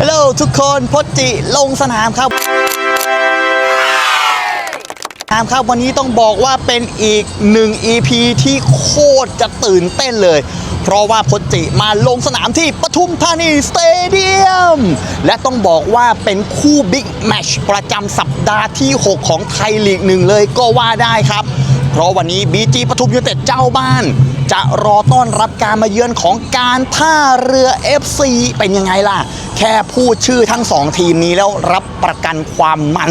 ฮัลโหลทุกคนพจจิลงสนามครับสนามครับวันนี้ต้องบอกว่าเป็นอีกหนึ่ง EP ที่โคตรจะตื่นเต้นเลย เพราะว่าพจจิมาลงสนามที่ปทุมธานีสเตเดียม และต้องบอกว่าเป็นคู่บิ๊กแมชประจำสัปดาห์ที่ 6 ของไทยลีกหนึ่งเลยก็ว่าได้ครับ เพราะวันนี้ BG ปทุมยูนเต็ดเจ้าบ้าน จะรอต้อนรับการมาเยือนของการท่าเรือ FC เป็นยังไงล่ะ แค่พูดชื่อทั้งสองทีมนี้แล้วรับประกันความมัน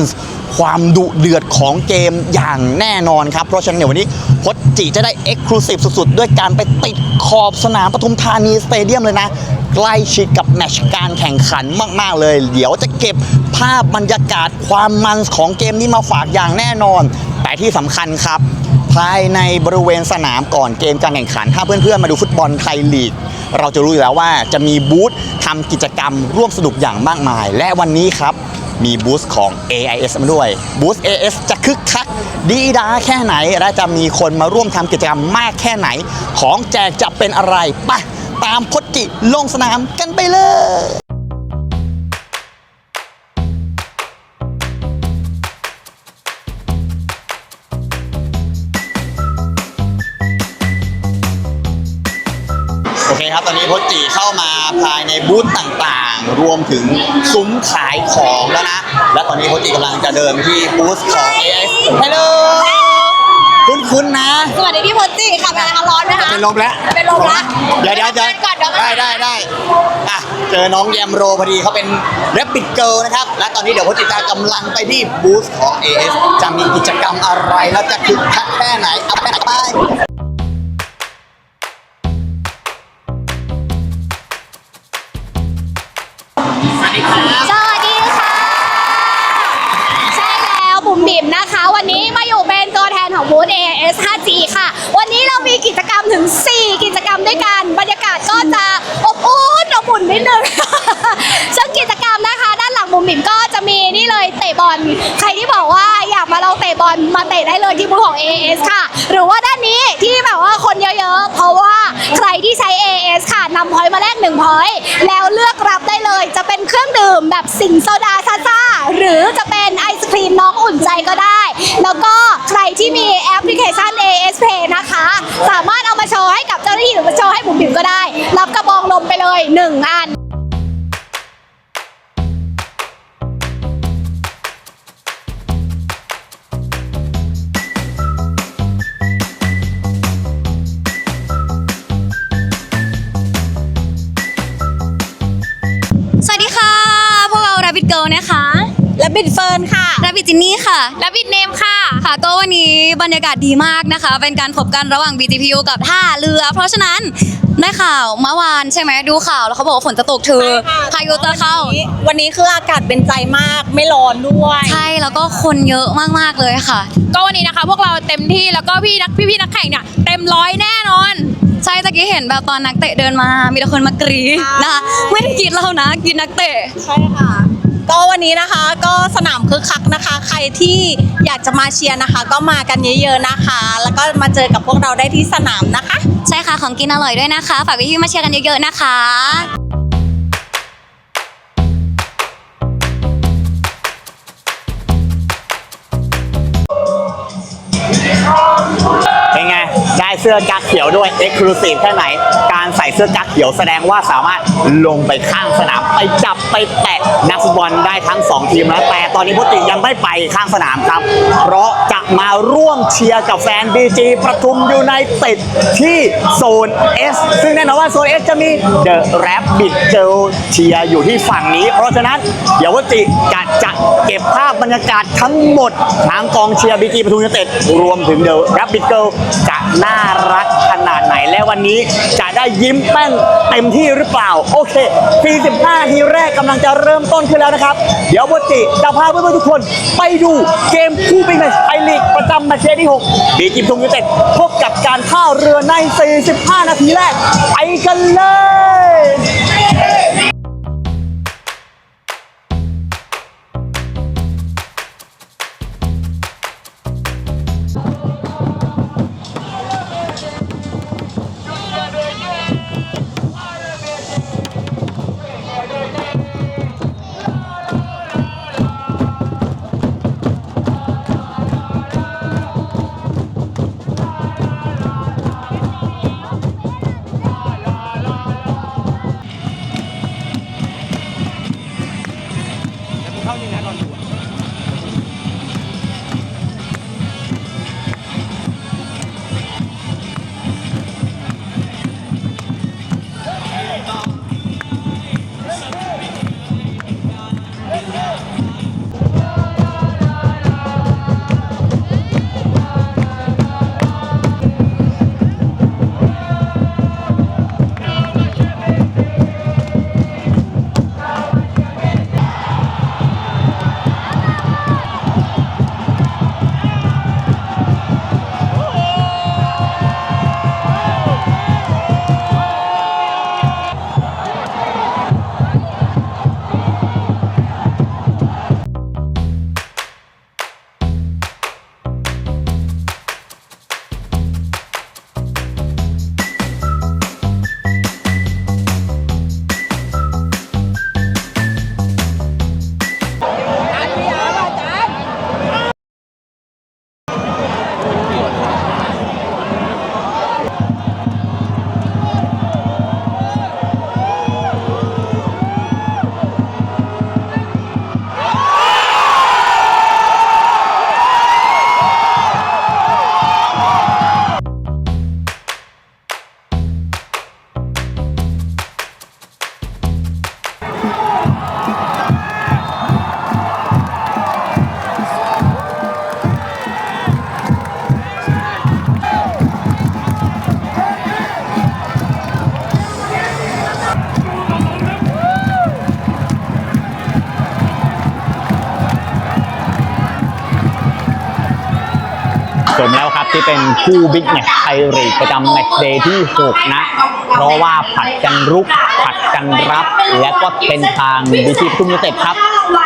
ความดุเดือดของเกมอย่างแน่นอนครับ เพราะฉะนั้นเดี๋ยววันนี้พจจิจะได้เอ็กซ์คลูซีฟสุดๆ ด้วยการไปติดขอบสนามปทุมธานีสเตเดียมเลยนะ ใกล้ชิดกับแมชการแข่งขันมาก ๆ เลย เดี๋ยวจะเก็บภาพบรรยากาศความมันของเกมนี้มาฝากอย่างแน่นอน แต่ที่สำคัญครับ ภายในบริเวณสนามก่อนเกมการแข่งขัน ถ้าเพื่อนๆมาดูฟุตบอลไทยลีก เราจะรู้อยู่แล้วว่าจะมีบูธทำกิจกรรมร่วมสนุกอย่างมากมาย และวันนี้ครับมีบูธของ AIS มาด้วยบูธ AIS จะคึกคัก ดีดาแค่ไหน และจะมีคนมาร่วมทำกิจกรรมมากแค่ไหน ของแจกจะเป็นอะไรไปะตามพจจิลงสนามกันไปเลย โอเคครับ ตอนนี้พจจีเข้ามาภายในบูธต่างๆ รวมถึงซุ้มขายของแล้วนะ และตอนนี้พจจีกำลังจะเดินไปที่บูธของ AS ฮัลโหลคุ้นๆนะสวัสดีพี่พจจิค่ะเป็นไงคะร้อนไหมคะเป็นลมแล้วเป็นลมละเดี๋ยวเดี๋ยวเดี๋ยวก่อนเดี๋ยวได้ได้ได้อะเจอน้องแยมโรพอดีเขาเป็น Rapid Girl นะครับ และตอนนี้เดี๋ยวพจจิตากำลังไปที่บูธของ AS จะมีกิจกรรมอะไรแล้วจะคึกคักแค่ไหนเอาไป นอบอุ่นนิดนึงซึ่งกิจกร มก็จะมีนี่เลยเตะบอล ใครที่บอกว่าอยากมาลองเตะบอลมาเตะได้เลยที่บูธของ AS ค่ะ หรือว่าด้านนี้ที่แบบว่าคนเยอะๆ เพราะว่าใครที่ใช้ AS ค่ะนำพอยต์มาแลก1พอยต์แล้วเลือกรับได้เลยจะเป็นเครื่องดื่มแบบสิงโซดาซ่าหรือจะเป็นไอศครีมน้องอุ่นใจก็ได้ แล้วก็ใครที่มีแอปพลิเคชัน AS Pay นะคะ สามารถเอามาโชว์ให้กับเจ้าหน้าที่หรือมาโชว์ให้บุ๋มบิ๋มก็ได้ รับกระบองลมไปเลย 1 อัน และบิดเฟิร์นค่ะ Rabbit Jinny ค่ะ Rabbit Name ค่ะ ค่ะก็วันนี้บรรยากาศดีมากนะคะ เป็นการพบกันระหว่าง BGPU กับท่าเรือ เพราะฉะนั้นได้ข่าวเมื่อวานใช่ไหมดูข่าวแล้วเขาบอกว่าฝนจะตกเธอพายุจะเข้า วันนี้คืออากาศเป็นใจมากไม่ร้อนด้วย ใช่แล้วก็คนเยอะมากๆเลยค่ะ ก็วันนี้นะคะ พวกเราเต็มที่แล้วก็พี่นักพี่พี่ๆนักแข่งเนี่ยเต็มร้อยแน่นอนใช่ตะกี้เห็นแบบตอนนักเตะเดินมา มีแต่คนมากรีดนะคะไม่ได้กรีดเรานะกรีดนักเตะใช่ค่ะ ก็วันนี้นะคะก็สนามคึกคักนะคะ ใครที่อยากจะมาเชียร์นะคะ ก็มากันเยอะๆนะคะ แล้วก็มาเจอกับพวกเราได้ที่สนามนะคะ ใช่ค่ะ ของกินอร่อยด้วยนะคะ ฝากพี่ๆมาเชียร์กันเยอะๆนะคะ สื้อกั๊กเขียวด้วยเอ็กซ์คลูซีฟแค่ไหน การใส่เสื้อกั๊กเขียวแสดงว่าสามารถลงไปข้างสนามไปจับไปแตะนักฟุตบอลได้ทั้ง 2 ทีมแล้วแต่ตอนนี้พุติยังไม่ไปข้างสนามครับ เพราะจะมาร่วมเชียร์กับแฟน BG ประทุมยูไนเต็ดที่โซน S ซึ่งแน่นอนว่าโซน S จะมี The Rabbit Girl เชียร์อยู่ที่ฝั่งนี้ เพราะฉะนั้นเดี๋ยววติจะจะเก็บภาพบรรยากาศทั้งหมดทางกองเชียร์ BG ประทุมยูไนเต็ดรวมถึง The Rabbit Girl จะน่ารักขนาดไหนและวันนี้จะได้ยิ้มแป้นเต็มที่หรือเปล่า โอเค 45นาทีแรกกำลังจะเริ่มต้นขึ้นแล้วนะครับ เดี๋ยววติจะพาเพื่อนๆทุกคนไปดูเกมคู่เป็นแมตช์ไทยลีกประจำแมตช์ที่ 6 บีจิมทุงยูเต็ดพบกับการท่าเรือใน 45 นาทีแรก ไปกันเลย สมแล้วครับที่เป็นคู่บิ๊กแมตช์ไทยลีกประจำแมตช์เดย์ที่ 6 นะ เพราะว่าผัดกันรุก ผัดกันรับ และก็เป็นทางบีทีทุมยูไนเต็ดครับ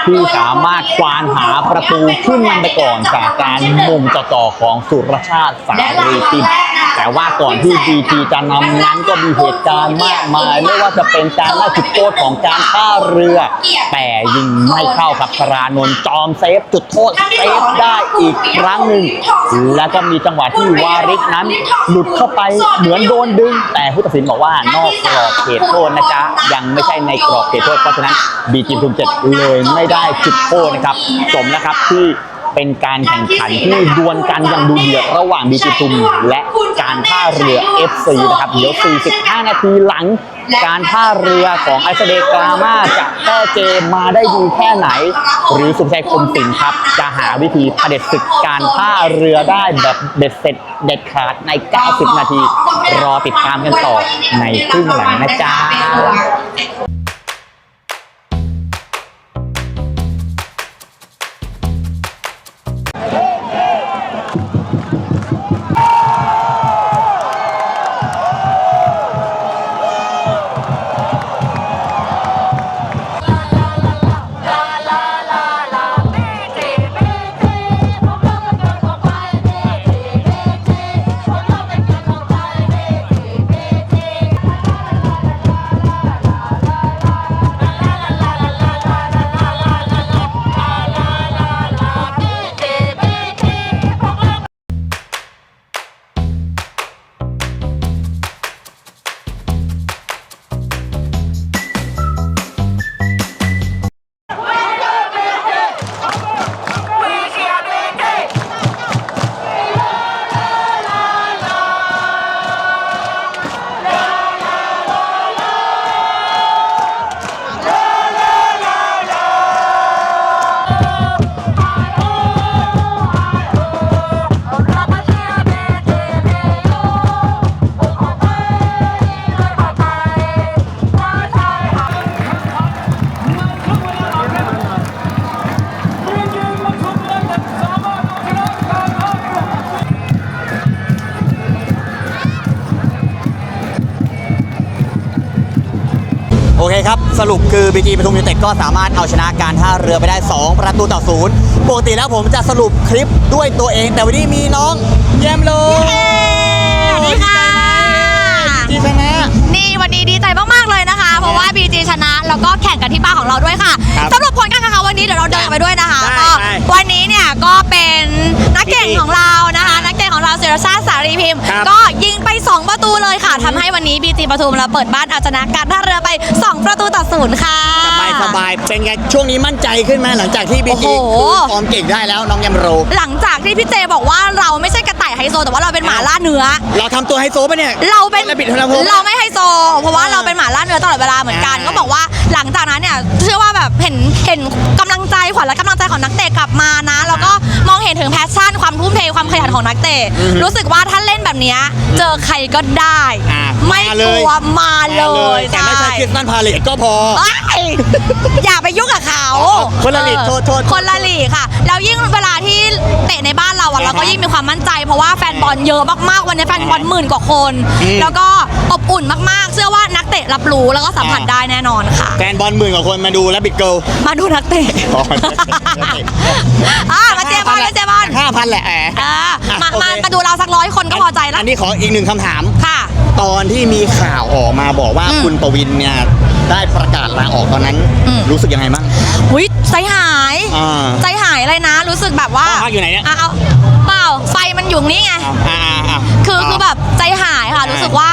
ที่สามารถควานหาประตูขึ้นนำไปก่อนจากการมุมต่อๆของสุรชาติสารีติม แต่ว่าก่อนที่บีทีจะนำนั้นก็มีเหตุการณ์มากมาย ไม่ว่าจะเป็นการไล่จุดโทษของการท่าเรือ แต่ยิงไม่เข้าครับธารานนท์จอมเซฟจุดโทษเซฟได้อีกครั้งหนึ่งแล้วก็มีจังหวะที่วาริสนั้น หลุดเข้าไปเหมือนโดนดึง แต่ผู้ตัดสินบอกว่านอกกรอบเขตโทษนะจ๊ะยังไม่ใช่ในกรอบเขตโทษเพราะฉะนั้นบีจีทุมเจ็ดเลยไม่ได้จุดโทษนะครับ สมนะครับที่ เป็นการแข่งขันที่ดวลกันอย่างดูเดือดระหว่างบีจีทุมและการท่าเรือ FC นะครับเดี๋ยว 45 นาทีหลัง การท่าเรือของไอซ์เดกรามาจะแก้เกมมาได้ดีแค่ไหน หรือสุภชัยคมสินครับ จะหาวิธีเผด็จศึกการท่าเรือได้แบบเด็ดเสร็จเด็ดขาดใน 90 นาที รอติดตามกันต่อในครึ่งหลังนะจ๊ะ สรุปคือบีจีปทุมยูไนเต็ดก็สามารถเอาชนะการท่าเรือไปได้ 2 ประตูต่อศูนย์ปกติแล้วผมจะสรุปคลิปด้วยตัวเอง แต่วันนี้มีน้องแยมโลสวัสดีค่ะจีชนะนี่วันนี้ดีใจมากๆเลยนะคะ เพราะว่า BG ชนะ แล้วก็แข่งกันที่บ้านของเราด้วยค่ะครับสำหรับผลการแข่งขันวันนี้เดี๋ยวเราเดินไปด้วยนะคะได้ก็ไปวันนี้เนี่ยก็เป็นนักเก่งของเรานะคะนักเก่ง ของเราเซรชาติสารีพิมพ์ ครับ ก็ยิงไป 2 ประตูเลยค่ะทำให้วันนี้ BG ปทุมเราเปิดบ้านเอาชนะการท่าเรือไป 2 ประตูต่อศูนย์ค่ะ สบายสบบายเป็นไง ช่วงนี้มั่นใจขึ้นไหมหลังจากที่บีจีโอ้โห ฟอร์มเก่งได้แล้วน้องยำโร หลังจากที่พี่เจบอกว่าเราไม่ใช่กระต่ายไฮโซ แต่ว่าเราเป็นหมาล่าเนื้อ เราทำตัวไฮโซปะเนี่ยเราเป็นระบิดธนพงศ์ เราไม่ไฮโซ เพราะว่าเราเป็นหมาล่าเนื้อตลอดเวลาเหมือนกัน อ่าก็บอกว่าหลังจากนั้นเนี่ยเชื่อว่าแบบเห็นเห็นกำลังใจขวัญและกำลังใจของนักเตะกลับมานะ แล้วก็มองเห็นถึงแพชชั่นความทุ่มเทความขยันของนักเตะรู้สึกว่าถ้าเล่นแบบเนี้ยเจอใครก็ได้ อะไม่มากเลลัย วมาเลยแต่ไม่ใช่ใช่คริสตันพาเลตก็พอ เอ้ยอย่าไปยุ่งกับเขาคนละลีกเออโทษโทษคนละลีกค่ะ แล้วยิ่งเวลาที่เตะในบ้านเราอะเราก็ยิ่งมีความมั่นใจ เพราะว่าแฟนบอลเยอะมากๆวันนี้แฟนบอลหมื่นกว่าคน อืม แล้วก็อบอุ่นมากๆ เชื่อว่านักเตะรับรู้แล้วก็สัมผัสอ่าได้แน่นอนค่ะ แฟนบอลหมื่นกว่าคนมาดูแล้วบิดเกิล มาดูนักเตะอ๋อ อ่ามาเจบอลมาเจบอล ห้าพันแหละแหม อ่ามาโอเคมามาดูเราสักร้อยคนก็พอใจแล้ว อันนี้ขออีกหนึ่งคำถาม ค่ะ ตอนที่มีข่าวออกมาบอกว่าอืมคุณประวินเนี่ยได้ประกาศลาออกตอนนั้น อืม รู้สึกยังไงบ้าง อุ้ยใจหาย อ่า ใจหายเลยนะ รู้สึกแบบว่าพ่อพักอยู่ไหนเนี่ยะเอาเปล่าไฟมันอยู่นี่ไง อ่าอ่าอ่า คือคือแบบใจหายค่ะ รู้สึกว่า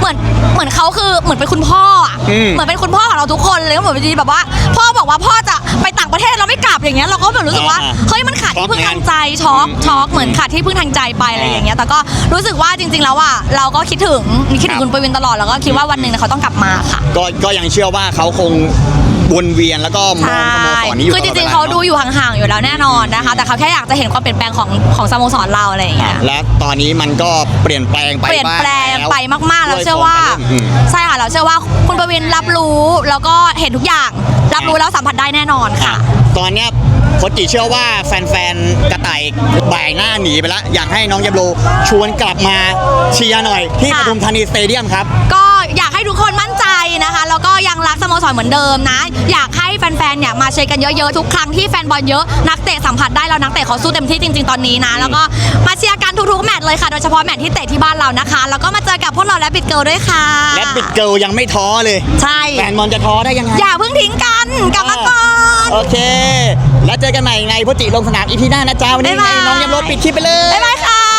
เหมือนเหมือนเขาคือเหมือนเป็นคุณพ่ออะอืม เหมือนเป็นคุณพ่อของเราทุกคนเลยก็เหมือนบางทีแบบว่า พ่อบอกว่าพ่อจะไปต่างประเทศเราไม่กลับอย่างเงี้ยเราก็แบบรู้สึกว่าอ่าเฮ้ยมันขาดที่พึ่งช็อกทางใจช็อกอืมช็อกเหมือนขาดที่พึ่งทางใจไปอะไรอย่างเงี้ยแต่ก็รู้สึกว่าจริง ๆ แล้วอะเราก็คิดถึงคิดถึครังบ คุณปวินตลอดแล้วก็คิดว่าวันหนึ่งเขาต้องกลับมาค่ะ ก็ก็ยังเชื่อว่าเขาคง วนเวียนแล้วก็มใชองสโม่สรนี้อยู่คือจริงตลๆวเขาลนะดูอยู่ห่างๆอยู่แล้วแน่นอนนะคะ แต่เขาแค่อยากจะเห็นความเปลี่ยนแปลงของของสโมสรเราอะไรอย่างเงี้ยและตอนนี้มันก็เปลี่ยนแปลงไปเปลี่ยนบ้างแปลงแล้วไปมากๆแล้วเชื่อว่าด้วยฟร์มการเล่นอืมใช่ค่ะเราเชื่อว่าคุณประวินรับรู้แล้วก็เห็นทุกอย่างรับรู้แล้วสัมผัสได้แน่นอนค่ะ ตอนเนี้ยโคจิเชื่อว่าแฟนๆ กระต่ายบ่ายหน้าหนีไปแล้ว อยากให้น้องยำโรชวนกลับมาเชียร์หน่อยที่ปค่ะทุมธานีสเตเดียมครับ ก็อยากให้ทุกคนมั่นใจ นะคะ แล้วก็ยังรักสโมสรเหมือนเดิมนะ อยากให้แฟนๆเนี่ยมาเชียร์กันเยอะๆ ทุกครั้งที่แฟนบอลเยอะนักเตะสัมผัสได้แล้วนักเตะเขาสู้เต็มที่จริง ๆ ตอนนี้นะ แล้วก็มาเชียร์กันทุกๆแมตช์เลยค่ะ โดยเฉพาะแมตช์ที่เตะที่บ้านเรานะคะ แล้วก็มาเจอกับพวกเราและบิดเกิลด้วยค่ะและบิดเกิลยังไม่ท้อเลยใช่แฟนบอลจะท้อได้ยังไงอย่าเพิ่งทิ้งกันกลับมาก่อนโอเค แล้วเจอกันใหม่ในพุจิลงสนามอีพีหน้านะจ๊ะวันนี้บ๊ายบายให้น้องยำโรปิดคลิปไปเลยบ๊ายบายค่ะ